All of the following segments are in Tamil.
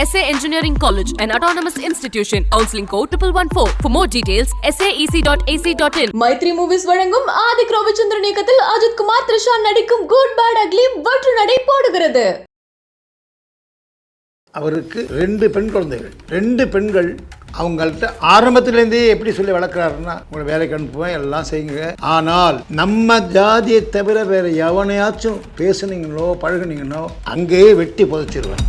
SA Engineering College, an autonomous institution. Counseling code 1114. For more details, saec.ac.in. Mythri movies வழங்கும் ஆதிக் ரவிச்சந்திரன் இயக்கத்தில் அஜித் குமார் த்ரிஷா நடிக்கும் குட் பேட் அக்லி வெற்று நடை போடுகிறது அவருக்கு ரெண்டு பெண் குழந்தைகள் ரெண்டு பெண்கள் அவங்கள்ட்ட ஆரம்பத்திலேருந்தே எப்படி சொல்லி வளர்க்குறாருன்னா உங்களை வேலைக்கு அனுப்புவேன் எல்லாம் செய்யுங்க ஆனால் நம்ம ஜாதியை தவிர வேற எவனையாச்சும் பேசுனீங்களோ பழகுனீங்களோ அங்கேயே வெட்டி புதைச்சிருவேன்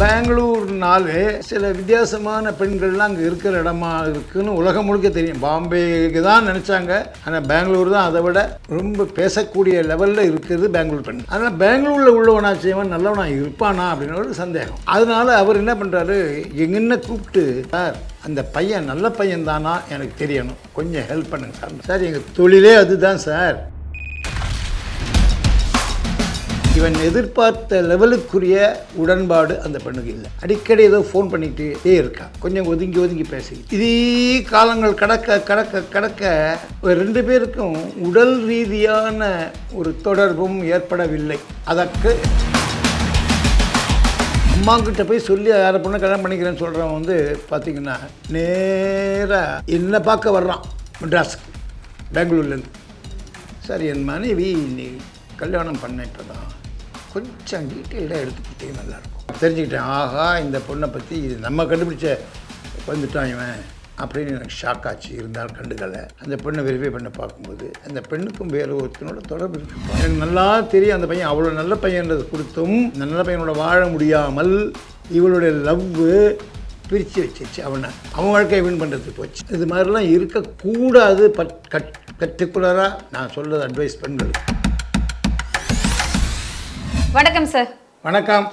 பெங்களூர்னாலே சில வித்தியாசமான பெண்கள்லாம் அங்கே இருக்கிற இடமா இருக்குன்னு உலகம் முழுக்க தெரியும். பாம்பேக்கு தான் நினச்சாங்க. ஆனால் பெங்களூர் தான் அதை விட ரொம்ப பேசக்கூடிய லெவலில் இருக்கிறது பெங்களூர் பெண். அதனால் பெங்களூரில் உள்ளவனா செய்வன் நல்லவனா இருப்பானா அப்படின்னு ஒரு சந்தேகம். அதனால் அவர் என்ன பண்ணுறாரு எங்கன்னு கூப்பிட்டு சார் அந்த பையன் நல்ல பையன் தானா எனக்கு தெரியணும். கொஞ்சம் ஹெல்ப் பண்ணுங்க. சார் சார் எங்கள் தொழிலே அதுதான் சார். இவன் எதிர்பார்த்த லெவலுக்குரிய உடன்பாடு அந்த பெண்ணுக்கு இல்லை. அடிக்கடி ஏதோ ஃபோன் பண்ணிக்கிட்டே இருக்கான். கொஞ்சம் ஒதுங்கி ஒதுங்கி பேசி. இதே காலங்கள் கடக்க கடக்க கடக்க ஒரு ரெண்டு பேருக்கும் உடல் ரீதியான ஒரு தொடர்பும் ஏற்படவில்லை. அதற்கு அம்மா கிட்ட போய் சொல்லி யாரை பொண்ணு கல்யாணம் பண்ணிக்கிறேன்னு சொல்கிறவன் வந்து பார்த்தீங்கன்னா நேராக என்ன பார்க்க வர்றான். மெட்ராஸுக்கு பெங்களூர்லேருந்து சார் என் மனைவி நீ கல்யாணம் பண்ண இப்போ தான் கொஞ்சம் டீட்டெயில்டாக எடுத்துக்கிட்டே நல்லாயிருக்கும். தெரிஞ்சுக்கிட்டேன் ஆஹா இந்த பொண்ணை பற்றி இது நம்ம கண்டுபிடிச்ச வந்துட்டான் இவன் அப்படின்னு எனக்கு ஷாக் ஆச்சு இருந்தாலும் கண்டுக்கலை. அந்த பெண்ணை வெரிஃபை பண்ண பார்க்கும்போது அந்த பெண்ணுக்கும் வேறு ஒருத்தனோட தொடர்பு இருக்கு. எனக்கு நல்லா தெரியும் அந்த பையன் அவ்வளோ நல்ல பையன்றது கொடுத்தும் நல்ல பையனோட வாழ முடியாமல் இவளுடைய லவ்வு பிரித்து வச்சிருச்சு. அவனை அவன் வாழ்க்கையை வின் பண்ணுறதுக்கு போச்சு. இது மாதிரிலாம் இருக்கக்கூடாது பட் கட் பர்டிகுலராக நான் சொல்கிறது அட்வைஸ் பெண்களுக்கு. வணக்கம் சார் வணக்கம்.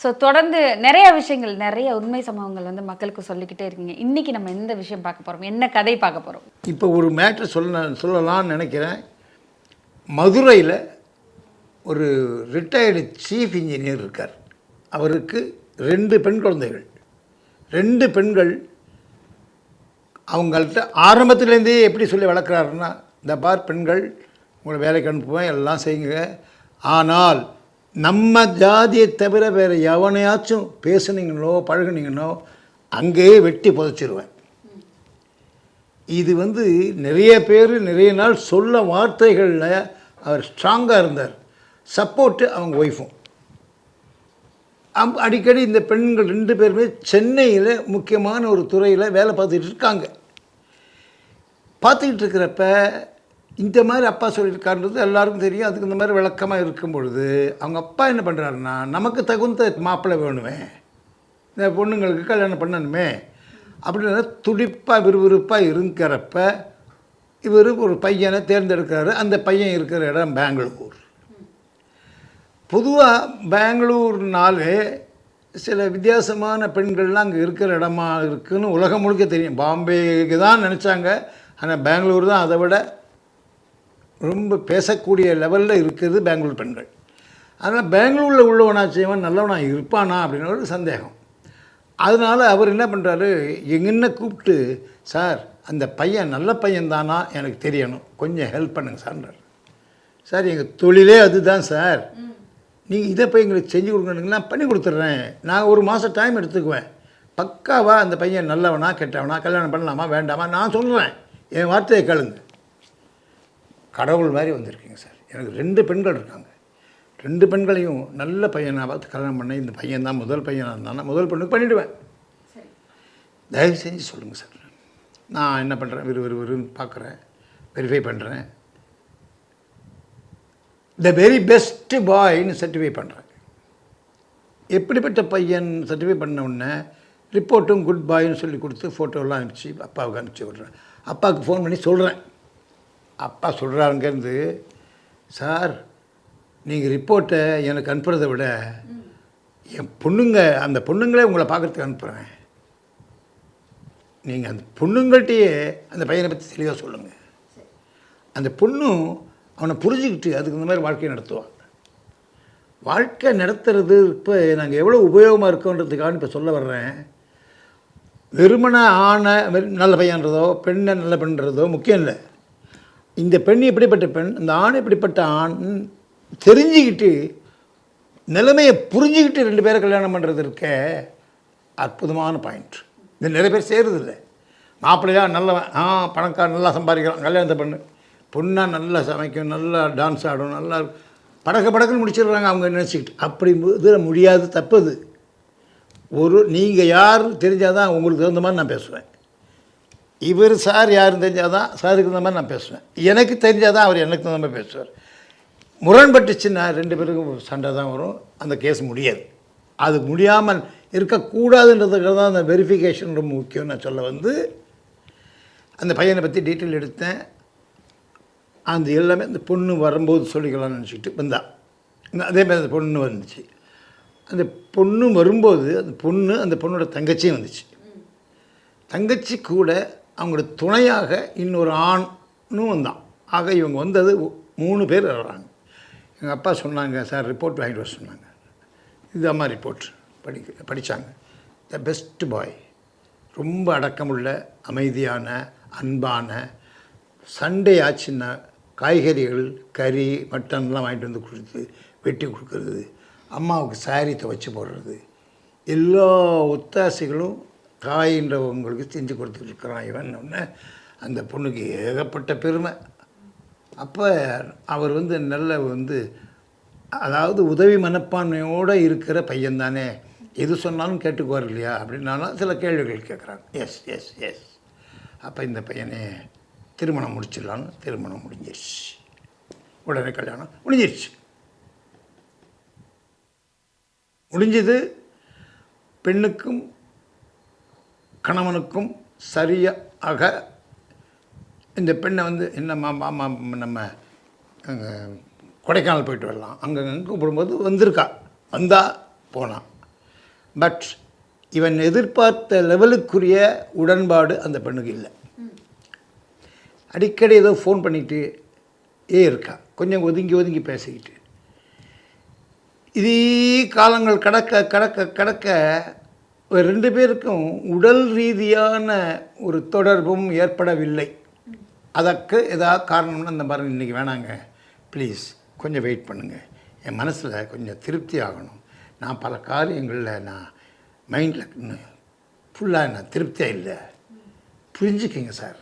ஸோ தொடர்ந்து நிறைய விஷயங்கள் நிறைய உண்மை சம்பவங்கள் வந்து மக்களுக்கு சொல்லிக்கிட்டே இருக்கீங்க. இன்னைக்கு நம்ம எந்த விஷயம் பார்க்க போறோம்? என்ன கதை பார்க்க போறோம்? இப்போ ஒரு மேட்ரு சொல்ல சொல்லலாம்னு நினைக்கிறேன். மதுரையில் ஒரு ரிட்டையர்டு சீஃப் இன்ஜினியர் இருக்கார். அவருக்கு ரெண்டு பெண் குழந்தைகள். ரெண்டு பெண்கள் அவங்கள்ட்ட ஆரம்பத்திலேருந்தே எப்படி சொல்லி வளர்க்குறாருன்னா இந்த பார் பெண்கள் உங்களை வேலைக்கு அனுப்புவேன் எல்லாம் செய்யுங்க. ஆனால் நம்ம ஜாதியை தவிர வேறு எவனையாச்சும் பேசுனீங்களோ பழகுனீங்களோ அங்கேயே வெட்டி புதைச்சிருவேன். இது வந்து நிறைய பேர் நிறைய நாள் சொல்ல வார்த்தைகளில் அவர் ஸ்ட்ராங்காக இருந்தார். சப்போர்ட்டு அவங்க ஒய்ஃபும் அம் அடிக்கடி இந்த பெண்கள் ரெண்டு பேருமே சென்னையில் முக்கியமான ஒரு துறையில் வேலை பார்த்துக்கிட்டு இருக்காங்க. பார்த்துக்கிட்டு இருக்கிறப்ப இந்த மாதிரி அப்பா சொல்லியிருக்காருன்றது எல்லாருக்கும் தெரியும். அதுக்கு இந்த மாதிரி விளக்கமாக இருக்கும் பொழுது அவங்க அப்பா என்ன பண்ணுறாருன்னா நமக்கு தகுந்த மாப்பிள்ளை வேணுமே. இந்த பொண்ணுங்களுக்கு கல்யாணம் பண்ணணுமே. அப்படின்னு துடிப்பாக விறுவிறுப்பாக இருக்கிறப்ப இவர் ஒரு பையனை தேர்ந்தெடுக்கிறாரு. அந்த பையன் இருக்கிற இடம் பெங்களூர். பொதுவாக பெங்களூர்னாலே சில வித்தியாசமான பெண்கள்லாம் அங்கே இருக்கிற இடமா இருக்குதுன்னு உலகம் முழுக்க தெரியும். பாம்பேக்கு தான் நினச்சாங்க. ஆனால் பெங்களூர் தான் அதை விட ரொம்ப பேசக்கூடிய லெவலில் இருக்கிறது பெங்களூர் பெண்கள். அதனால் பெங்களூரில் உள்ளவனா செய்வன் நல்லவனாக இருப்பானா அப்படின்னு ஒரு சந்தேகம். அதனால் அவர் என்ன பண்ணுறாரு என்ன கூப்பிட்டு சார் அந்த பையன் நல்ல பையன்தானா எனக்கு தெரியணும். கொஞ்சம் ஹெல்ப் பண்ணுங்க சார்ன்றார். சார் எங்கள் தொழிலே அதுதான் சார். நீங்கள் இதை போய் எங்களுக்கு செஞ்சு கொடுக்கணுங்க நான் பண்ணி கொடுத்துட்றேன். நான் ஒரு மாதம் டைம் எடுத்துக்குவேன். பக்காவாக அந்த பையன் நல்லவனா கெட்டவனா கல்யாணம் பண்ணலாமா வேண்டாமா நான் சொல்கிறேன் என் வார்த்தையை கேளுங்க. கடவுள் மாதிரி வந்திருக்கீங்க சார். எனக்கு ரெண்டு பெண்கள் இருக்காங்க. ரெண்டு பெண்களையும் நல்ல பையனை பார்த்து கல்யாணம் பண்ணேன் இந்த பையன் தான் முதல் பையனாக இருந்தானா முதல் பெண்ணுக்கு பண்ணிவிடுவேன் தயவு செஞ்சு சொல்லுங்கள் சார். நான் என்ன பண்ணுறேன் விறு விறு விறுன்னு பார்க்குறேன். வெரிஃபை பண்ணுறேன் த வெரி பெஸ்ட் பாய்னு சர்டிஃபை பண்ணுறேன் எப்படிப்பட்ட பையன் சர்டிஃபை பண்ண உடனே ரிப்போர்ட்டும் குட் பாய்னு சொல்லி கொடுத்து ஃபோட்டோலாம் அனுப்பிச்சு அப்பாவுக்கு அனுப்பிச்சி விட்றேன். அப்பாவுக்கு ஃபோன் பண்ணி சொல்கிறேன் அப்பா சொல்கிறாருங்கிறது சார் நீங்கள் ரிப்போர்ட்டை எனக்கு அனுப்புறதை விட என் பொண்ணுங்க அந்த பொண்ணுங்களே உங்களை பார்க்குறதுக்கு அனுப்புகிறேன் நீங்கள் அந்த பொண்ணுங்கள்கிட்டயே அந்த பையனை பற்றி தெளிவாக சொல்லுங்கள் அந்த பொண்ணும் அவனை புரிஞ்சுக்கிட்டு அதுக்கு இந்த மாதிரி வாழ்க்கையை நடத்துவான் வாழ்க்கை நடத்துறது இப்போ நாங்கள் எவ்வளோ உபயோகமாக இருக்கோன்றதுக்காக இப்போ சொல்ல வர்றேன். வெறுமனை ஆணை நல்ல பையன்றதோ பெண்ணை நல்ல பெண்ன்றதோ முக்கியம் இல்லை. இந்த பெண் எப்படிப்பட்ட பெண் இந்த ஆண் எப்படிப்பட்ட ஆண் தெரிஞ்சுக்கிட்டு நிலைமையை புரிஞ்சுக்கிட்டு ரெண்டு பேரை கல்யாணம் பண்ணுறது இருக்க அற்புதமான பாயிண்ட் இது நிறைய பேர் செய்கிறதில்ல மாப்பிள்ளையா நல்லவன். ஆ பணக்கார நல்லா சம்பாதிக்கிறான். கல்யாணத்தை பண்ணு. பொண்ணாக நல்லா சமைக்கும் நல்லா டான்ஸ் ஆடும் நல்லா படக்க படக்குன்னு முடிச்சிடுறாங்க அவங்க நினச்சிக்கிட்டு. அப்படி இதில் முடியாது தப்புது ஒரு நீங்கள் யார் தெரிஞ்சால் தான் உங்களுக்கு தகுந்த மாதிரி நான் பேசுவேன். இவர் சார் யாருன்னு தெரிஞ்சால் தான் சாருக்கு தகுந்த மாதிரி நான் பேசுவேன். எனக்கு தெரிஞ்சால் தான் அவர் எனக்கு தகுந்த மாதிரி பேசுவார். முரண்பட்டுச்சுன்னா ரெண்டு பேருக்கும் சண்டை தான் வரும். அந்த கேஸ் முடியாது. அது முடியாமல் இருக்கக்கூடாதுன்றதுக்காக தான் அந்த வெரிஃபிகேஷன் ரொம்ப முக்கியம் நான் சொல்ல வந்து அந்த பையனை பற்றி டீட்டெயில் எடுத்தேன். அந்த எல்லாமே அந்த பொண்ணு வரும்போது சொல்லிக்கலாம்னு நினச்சிக்கிட்டு வந்தா. அதே மாதிரி அந்த பொண்ணு வந்துச்சு. அந்த பொண்ணு வரும்போது அந்த பொண்ணு அந்த பொண்ணோட தங்கச்சியும் வந்துச்சு. தங்கச்சி கூட அவங்களோட துணையாக இன்னொரு ஆணும் வந்தான். ஆக இவங்க வந்தது மூணு பேர் வர்றாங்க. எங்கள் அப்பா சொன்னாங்க சார் ரிப்போர்ட் வாங்கிட்டு வர சொன்னாங்க. இது ரிப்போர்ட் படி படித்தாங்க த பெஸ்ட் பாய். ரொம்ப அடக்கமுள்ள அமைதியான அன்பான சண்டே ஆச்சுன்னா காய்கறிகள் கறி மட்டன்லாம் வாங்கிட்டு வந்து கொடுத்து வெட்டி கொடுக்கறது அம்மாவுக்கு சாரி துவைச்சி போடுறது எல்லா ஒத்தாசைகளும் தாயின்றவங்களுக்கு செஞ்சு கொடுத்துட்ருக்கறான் இவன் உடனே அந்த பொண்ணுக்கு ஏகப்பட்ட பெருமை. அப்போ அவர் வந்து நல்ல வந்து அதாவது உதவி மனப்பான்மையோடு இருக்கிற பையன்தானே. எது சொன்னாலும் கேட்டுக்குவார் இல்லையா? அப்படின்னாலும் சில கேள்விகள் கேட்குறாங்க. எஸ் எஸ் எஸ் அப்போ இந்த பையனே திருமணம் முடிச்சிடலான்னு திருமணம் முடிஞ்சிருச்சு. உடனே கல்யாணம் முடிஞ்சிருச்சு. முடிஞ்சது பெண்ணுக்கும் கணவனுக்கும் சரியாக இந்த பெண்ணை வந்து என்னம்மா மாமா நம்ம அங்கே கொடைக்கானல் போயிட்டு வரலாம். அங்கே கூப்பிடும்போது வந்திருக்கா. வந்தால் போனான் பட் இவன் எதிர்பார்த்த லெவலுக்குரிய உடன்பாடு அந்த பெண்ணுக்கு இல்லை. அடிக்கடி ஏதோ ஃபோன் பண்ணிட்டு ஏ இருக்கா? கொஞ்சம் ஒதுங்கி ஒதுங்கி பேசிக்கிட்டு. இதே காலங்கள் கடக்க கடக்க கடக்க ரெண்டு பேருக்கும் உடல் ரீதியான ஒரு தொடர்பும் ஏற்படவில்லை. அதற்கு ஏதாவது காரணம்னு அந்த மாதிரி இன்றைக்கி வேணாங்க. ப்ளீஸ் கொஞ்சம் வெயிட் பண்ணுங்கள் என் மனசில் கொஞ்சம் திருப்தி ஆகணும். நான் பல காரியங்களில் நான் மைண்டில் ஃபுல்லாக நான் திருப்தியாக இல்லை. புரிஞ்சுக்கிங்க சார்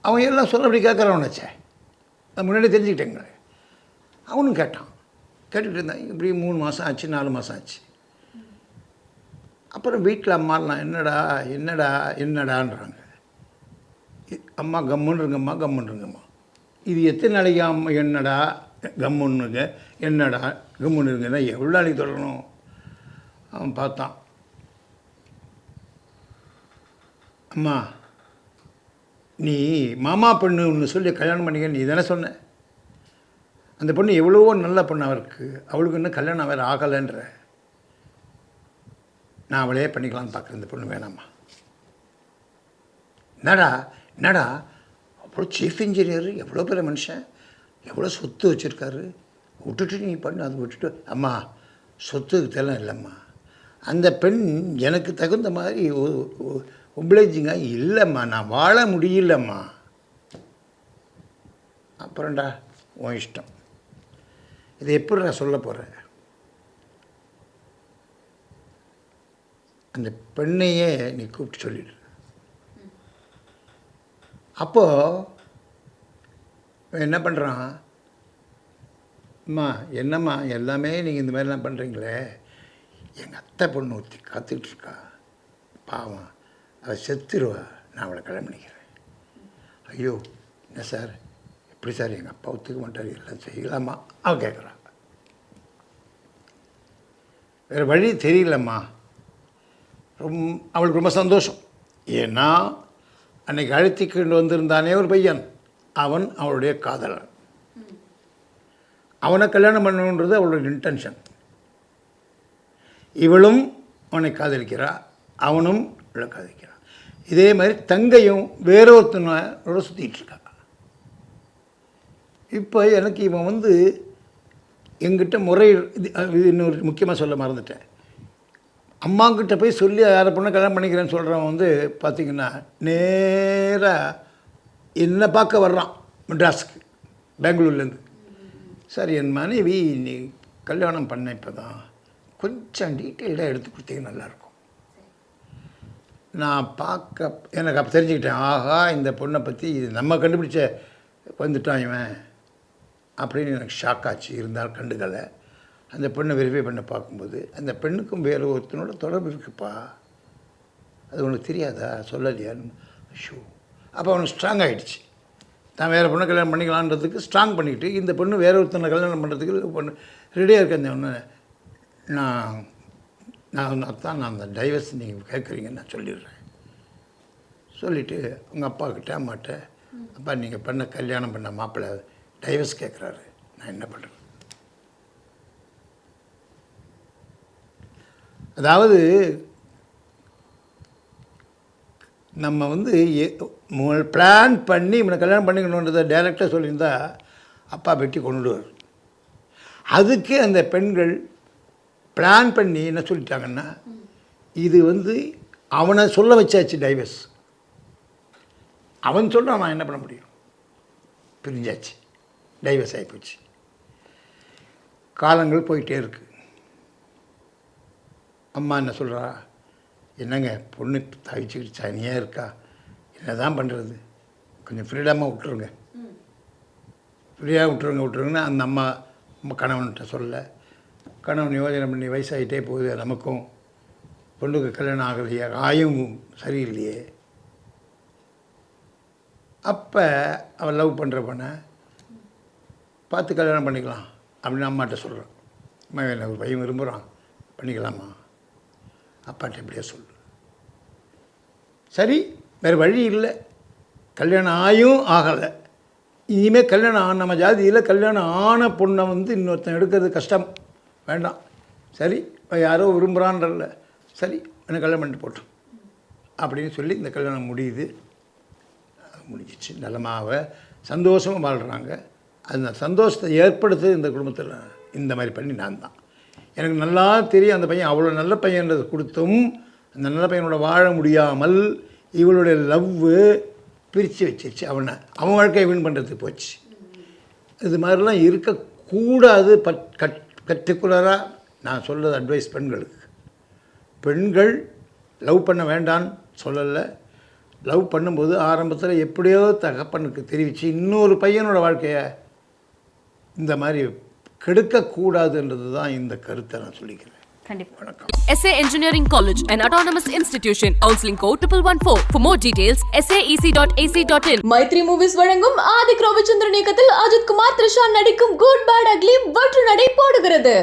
அவன் எல்லாம் சொல்லபடி கேட்குறவனாச்சே நான் முன்னாடி தெரிஞ்சுக்கிட்டேங்க. அவனும் கேட்டான். கேட்டுக்கிட்டு இருந்தான். இப்படி மூணு மாதம் ஆச்சு நாலு மாதம் ஆச்சு. அப்புறம் வீட்டில் அம்மாலாம் என்னடா என்னடா என்னடான்றாங்க. அம்மா கம்முன்னு இருங்கம்மா கம்முன்னு இருங்கம்மா இது எத்தனை நாளைக்கு அம்மா என்னடா கம்முன்னுங்க என்னடா கம்முன்னு இருங்கன்னா எவ்வளோ நாளைக்கு தொடரணும் அவன் பார்த்தான். அம்மா நீ மாமா பொண்ணு ஒன்று சொல்லி கல்யாணம் பண்ணிக்க நீ தானே சொன்ன? அந்த பொண்ணு எவ்வளவோ நல்ல பொண்ணு அவருக்கு அவளுக்கு இன்னும் கல்யாணம் வேறு ஆகலைன்ற. நான் அவளே பண்ணிக்கலாம்னு பார்க்குறேன் இந்த பொண்ணு வேணாம்மா என்னடா என்னடா? அவ்வளோ சீஃப் இன்ஜினியர் எவ்வளோ பெரிய மனுஷன் எவ்வளோ சொத்து வச்சுருக்காரு? விட்டுட்டு நீ பண்ணு அது விட்டுட்டு அம்மா சொத்துக்கு தெல்லாம் இல்லைம்மா. அந்த பெண் எனக்கு தகுந்த மாதிரி ஒப்ளைஜிங்காக இல்லைம்மா. நான் வாழ முடியலம்மா. அப்புறம்டா உன் இஷ்டம். இதை எப்படி நான் சொல்ல போகிறேன் அந்த பெண்ணையே நீ கூப்பிட்டு சொல்லிடு. அப்போது என்ன பண்ணுறான் அம்மா என்னம்மா எல்லாமே நீங்கள் இந்த மாதிரிலாம் பண்ணுறீங்களே எங்கள் அத்தை பொண்ணு ஊற்றி காத்துக்கிட்டு இருக்கா. பாவம் அவள் செத்துருவா. நான் அவளை கிளம்பிக்கிறேன் ஐயோ என்ன சார்? எப்படி சார்? எங்கள் அப்பா ஒத்துக்க மாட்டார். எல்லாம் செய்யலாமா? அவள் கேட்குறான் வேறு வழி தெரியலம்மா. ரொம்ப அவளுக்கு ரொம்ப சந்தோஷம். ஏன்னா அன்னைக்கு அழைத்திக்கொண்டு வந்திருந்தானே ஒரு பையன். அவன் அவளுடைய காதலன். அவனை கல்யாணம் பண்ணணுன்றது அவளுடைய இன்டென்ஷன் இவளும் அவனை காதலிக்கிறா அவனும் இவளை காதலிக்கிறான் இதே மாதிரி தங்கையும் வேற ஒருத்தனோட இருக்கா. இப்போ எனக்கு இவன் வந்து எங்கிட்ட முறை இது இது இன்னொரு முக்கியமாக சொல்ல மறந்துட்டேன். அம்மாங்கிட்ட போய் சொல்லி யாரை பொண்ணை கல்யாணம் பண்ணிக்கிறேன்னு சொல்கிறவன் வந்து பார்த்திங்கன்னா நேராக என்னை பார்க்க வர்றான் மெட்ராஸுக்கு பெங்களூர்லேருந்து. சார் என் மனைவி நீ கல்யாணம் பண்ண இப்போ தான் கொஞ்சம் டீட்டெயில்டாக எடுத்து கொடுத்தீங்கன்னா நல்லாயிருக்கும். நான் பார்க்க எனக்கு அப்போ தெரிஞ்சுக்கிட்டேன். ஆஹா இந்த பொண்ணை பற்றி இது நம்ம கண்டுபிடிச்ச வந்துட்டான் இவன். அப்படின்னு எனக்கு ஷாக் ஆச்சு. இருந்தால் கண்டுக்கலை. அந்த பெண்ணை வெரிஃபை பண்ண பார்க்கும்போது அந்த பெண்ணுக்கும் வேறு ஒருத்தனோட தொடர்பு இருக்குப்பா. அது உனக்கு தெரியாதா? சொல்லலையான்னு. ஷோ அப்போ அவனுக்கு ஸ்ட்ராங் ஆகிடுச்சு நான் வேறு பொண்ணை கல்யாணம் பண்ணிக்கலான்றதுக்கு ஸ்ட்ராங் பண்ணிக்கிட்டு இந்த பொண்ணு வேற ஒருத்தனை கல்யாணம் பண்ணுறதுக்கு பொண்ணு. ரெடியாக இருக்க அந்த ஒன்று நான் நான் அதான் நான் அந்த டைவர்ஸ் நீங்கள் கேட்குறீங்கன்னு நான் சொல்லிடுறேன். சொல்லிவிட்டு உங்கள் அப்பா கிட்டே அம்மாட்ட அப்பா நீங்கள் பண்ண கல்யாணம் பண்ண மாப்பிள்ளை டைவர்ஸ் கேட்குறாரு. நான் என்ன பண்ணுறேன் அதாவது நம்ம வந்து பிளான் பண்ணி இவனை கல்யாணம் பண்ணிக்கணுன்றதை டேரெக்டாக சொல்லியிருந்தா அப்பா வெட்டி கொண்டுடுவார். அதுக்கு அந்த பெண்கள் பிளான் பண்ணி என்ன சொல்லிட்டாங்கன்னா இது வந்து அவனை சொல்ல வச்சாச்சு டைவர்ஸ் அவன் சொல்ல நான் என்ன பண்ண முடியும்? பிரிஞ்சாச்சு. டைவர்ஸ் ஆகிப்போச்சு காலங்கள் போயிட்டே இருக்குது அம்மா என்ன சொல்கிறா என்னங்க பொண்ணு தவிச்சுக்கிட்டு தனியாக இருக்கா? என்ன தான் பண்ணுறது கொஞ்சம் ஃப்ரீடமாக விட்டுருங்க. ஃப்ரீயாக விட்டுருங்க விட்டுருங்கன்னு அந்த அம்மா நம்ம கணவன்கிட்ட சொல்ல கணவன் யோஜனை பண்ணி வயசாகிட்டே போகுது நமக்கும். பொண்ணுக்கு கல்யாணம் ஆகலையே ஆயும் சரியில்லையே. அப்போ அவன் லவ் பண்ணுற பொண்ணை பார்த்து கல்யாணம் பண்ணிக்கலாம் அப்படின்னு அம்மாட்ட சொல்கிறான் அம்மா என்ன ஒரு பையன் விரும்புகிறான் பண்ணிக்கலாமா? அப்பாட்ட இப்படியே சொல்லு. சரி வேறு வழி இல்லை. கல்யாணம் ஆயும் ஆகலை. இனிமேல் கல்யாணம் ஆன நம்ம ஜாதியில் கல்யாணம் ஆன பொண்ணை வந்து இன்னொருத்தன் எடுக்கிறது கஷ்டம். வேண்டாம். சரி யாரோ விரும்புகிறான்றல சரி எனக்கு கல்யாணம் பண்ணிட்டு போட்டோம். அப்படின்னு சொல்லி இந்த கல்யாணம் முடியுது. முடிஞ்சிச்சு. நலமாக சந்தோஷமாக வாழ்கிறாங்க அந்த சந்தோஷத்தை ஏற்படுத்து இந்த குடும்பத்தில் இந்த மாதிரி பண்ணி நான் தான். எனக்கு நல்லா தெரியும் அந்த பையன் அவ்வளோ நல்ல பையன்றது கொடுத்தும் அந்த நல்ல பையனோட வாழ முடியாமல் இவளுடைய லவ்வு பிரித்து வச்சிருச்சு. அவனை அவன் வாழ்க்கையை வின் பண்ணுறதுக்கு போச்சு. இது மாதிரிலாம் இருக்கக்கூடாது பட் கட் பர்டிகுலராக நான் சொல்கிறது அட்வைஸ் பெண்களுக்கு. பெண்கள் லவ் பண்ண வேண்டான்னு சொல்லலை. லவ் பண்ணும்போது ஆரம்பத்தில் எப்படியோ தகப்பனுக்கு தெரிவித்து இன்னொரு பையனோட வாழ்க்கையை இந்த மாதிரி கெடுக்கக்கூடாதுன்றது தான் இந்த கருத்தை நான் சொல்லிக்கிறேன் SA Engineering College, an autonomous institution. Counseling code 1114. For more details, saec.ac.in. Mythri movies வழங்கும் ஆதிக் ரவிச்சந்திரன் இயக்கத்தில் அஜித் குமார் த்ரிஷா நடிக்கும் குட் பேட் அக்லி வற்று நடை போடுகிறது